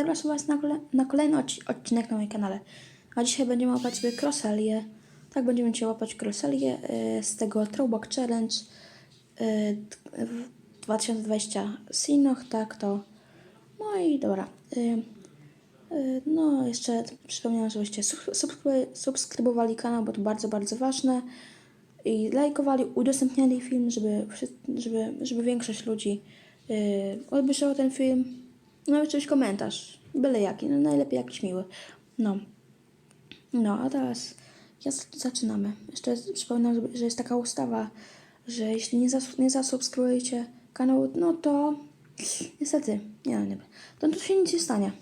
zapraszam Was na, kole- na kolejny odci- odcinek na moim kanale. A dzisiaj będziemy łapać sobie kroselię. Tak, będziemy dzisiaj łapać kroselię y, z tego Throwback Challenge y, d- w 2020 Sinoch, tak to. No i dobra. Y, y, no, jeszcze przypomniałam, żebyście sub- subskry- subskrybowali kanał, bo to bardzo, bardzo ważne. I lajkowali, udostępniali film, żeby, żeby, żeby większość ludzi yy, ten film. No i coś komentarz, byle jaki, no najlepiej jakiś miły. No. No, a teraz ja zaczynamy. Jeszcze przypominam, że- jest taka ustawa, że jeśli nie, zas- nie zasubskrybujecie kanału, no to niestety, nie, no nie, to, to się nic nie stanie.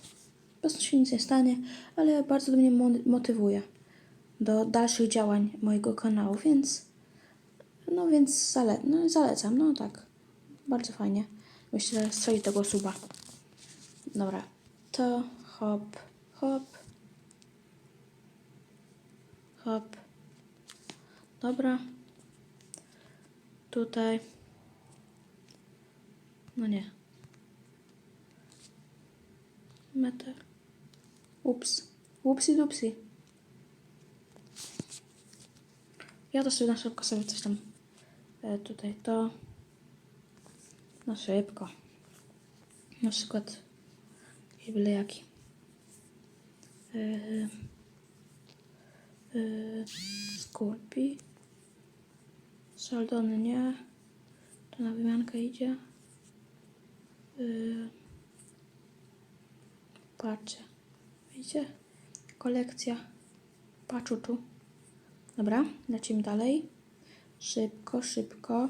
Po prostu się nic nie stanie, ale bardzo mnie mo- motywuje do dalszych działań mojego kanału, więc no więc zale no, zalecam, no tak. Bardzo fajnie. Myślę, że strzeli tego suba. Dobra. To hop, hop. Hop. Dobra. Tutaj. No nie. Metr. Ups. Upsi dupsi. Ja to sobie na szybko sobie coś tam e, tutaj to na szybko. Na przykład i byle jaki. E, e, Skulpi. Saldony nie. To na wymiankę idzie. E, patrzcie. Widzicie? Kolekcja paczuczu. Dobra, lecimy dalej. Szybko, szybko.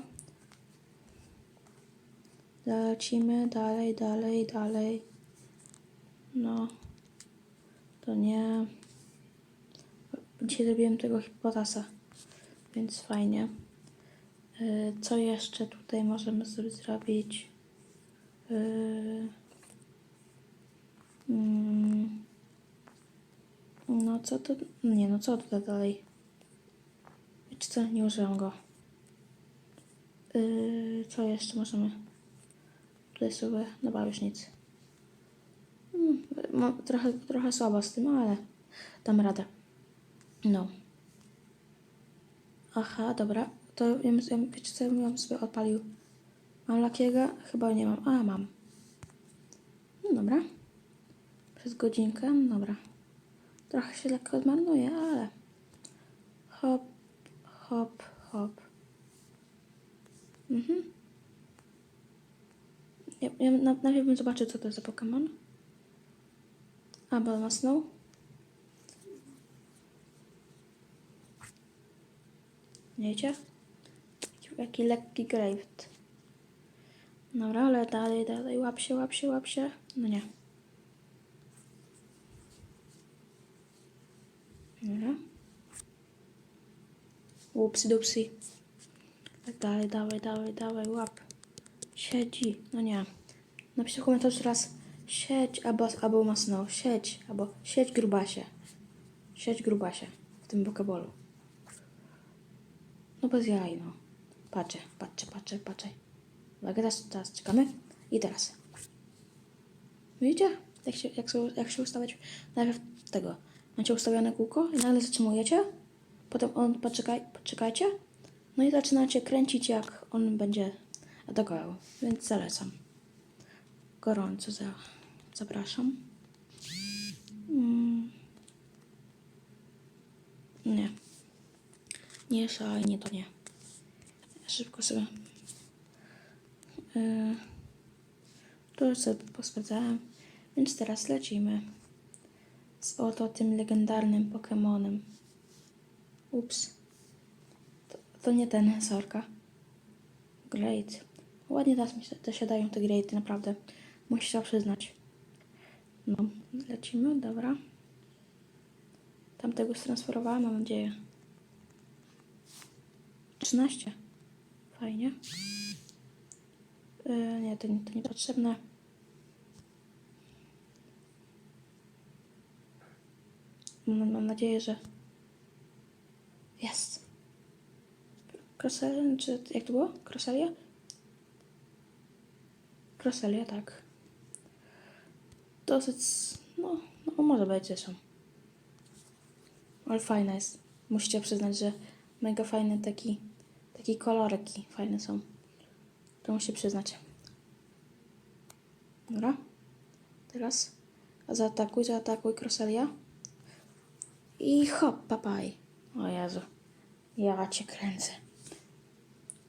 Lecimy dalej, dalej, dalej. No, to nie. Dzisiaj zrobiłem tego hipotasa, więc fajnie. Yy, Co jeszcze tutaj możemy sobie zrobić? Yy, mm, No co to? Nie, no co tutaj dalej? Wiecie co? Nie użyłam go. Yy, co jeszcze możemy? Tutaj sobie, dobra już nic. Mam trochę, trochę słabo z tym, ale dam radę. No. Aha, dobra. To ja, wiecie co, ja bym sobie odpalił. Mam lakiego? Chyba nie mam. A, mam. No dobra. Przez godzinkę? No dobra. Trochę się lekko odmarnuje, ale... Hop, hop, hop. Mhm. Ja, ja na, najpierw bym zobaczył, co to za Pokémon. A, bo ma Snow. Wiecie? Jaki, lekki Graved. Dobra, ale dalej, dalej, łap się, łap się, łap się. No nie. Dobra. Upsi dupsi. Tak dalej, dawaj, dawaj, dawaj, łap. Siedzi. No nie. Napiszcie w komentarzu siedź albo, albo masno. Siedź albo siedź grubasie. Siedź grubasie w tym wokabolu. No bez jaj, no. Patrzę, patrzę, patrzę, patrzę. Uwaga, teraz, teraz czekamy. I teraz. Widzicie? Jak się, jak, jak się ustawiać? Najpierw tego. Macie ustawione kółko i nagle zatrzymujecie. Potem on, poczekaj, poczekajcie. No i zaczynacie kręcić, jak on będzie atakował. Więc zalecam. Gorąco za, zapraszam. Mm. Nie. Nie, szalnie to nie. Szybko sobie. Yy, to już sobie posprawdzałem. Więc teraz lecimy z oto tym legendarnym Pokemonem. Ups. To, to nie ten sorka. Great. Ładnie teraz mi się dosiadają te greaty, naprawdę. Muszę się przyznać. No, lecimy, dobra. Tamtego transferowałam, mam nadzieję. 13. Fajnie. Yy, nie, to, to niepotrzebne. Mam, mam nadzieję, że jest. Kroselia, czy jak to było? Kroselia? Kroselia, tak. Dosyć, no, no może być zresztą. Ale fajna jest. Musicie przyznać, że mega fajny taki, taki kolorki fajne są. To musicie przyznać. Dobra. Teraz zaatakuj, zaatakuj Kroselia. I hop, papaj. O Jezu. Ja cię kręcę.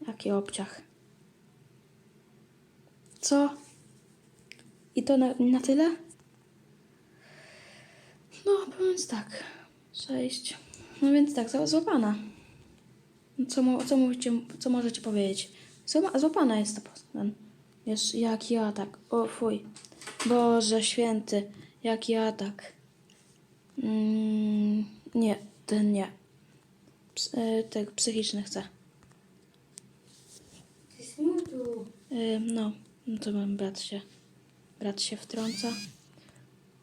Jaki obciach. Co? I to na, na tyle? No, więc tak. Sześć. No więc tak, złapana. Co, co, mówicie, co możecie powiedzieć? Zła- Złapana jest ta postać. Jest jaki atak. O fuj. Boże święty. Jaki atak. Mm, nie, ten nie. Ps, y, tego, psychiczny chcę. Y, no, no to mam brat się. Brat się wtrąca.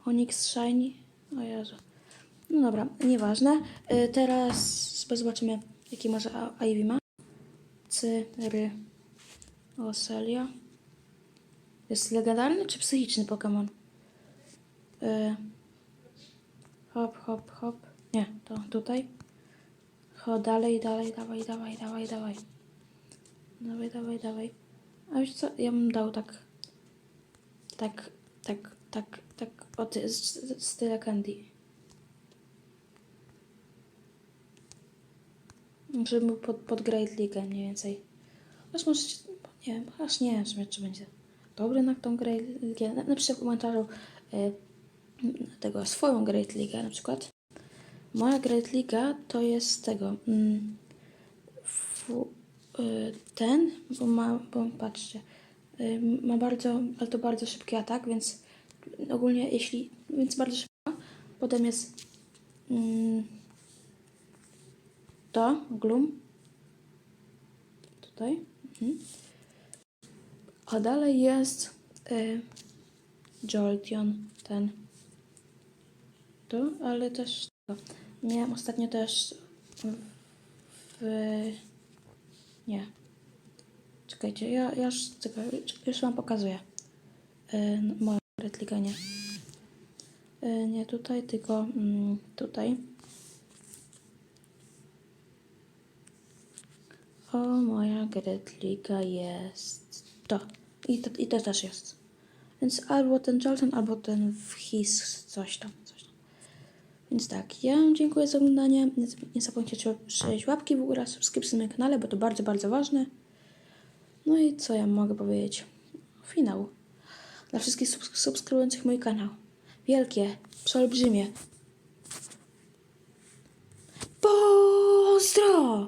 Onyx Shiny. O Jezu. No dobra, nieważne. Y, teraz zobaczymy, jaki może Ivy ma. Cyry. Oselia. Jest legendarny czy psychiczny Pokémon? Y, hop, hop, hop. Nie, to tutaj. Ho, dalej, dalej, dawaj, dawaj, dawaj, dawaj. Dawaj, dawaj, dawaj. A wiesz co, ja bym dał tak, tak, tak, tak, tak, o ty, z, tyle candy. Żeby był pod, pod Great League mniej więcej. Aż może, nie wiem, aż nie wiem w czy będzie dobry na tą Great League. Napiszcie w komentarzu y, tego swoją Great League na przykład. Moja Great League to jest tego. Mm, fu, y, ten, bo ma, bo patrzcie, y, ma bardzo, ale to bardzo szybki atak, więc ogólnie jeśli, więc bardzo szybko. Potem jest mm, to, Gloom. Tutaj. Mhm. A dalej jest y, Jolteon, ten. Tu, ale też to. Miałem ostatnio też w nie. Czekajcie, ja, ja już, czekaj, już wam pokazuję. Yy, moją retligę nie. Yy, nie tutaj, tylko mm, tutaj. O, moja Gretliga jest to. I to, I to też jest. Więc albo ten Jolton, albo ten Whis, coś tam, coś tam. Więc tak, ja dziękuję za oglądanie. Nie, zap- nie zapomnijcie przejść łapki w górę, subskrypcji na kanale, bo to bardzo, bardzo ważne. No i co ja mogę powiedzieć? Finał dla wszystkich subs subskrybujących mój kanał. Wielkie, przeolbrzymie. Pozdro!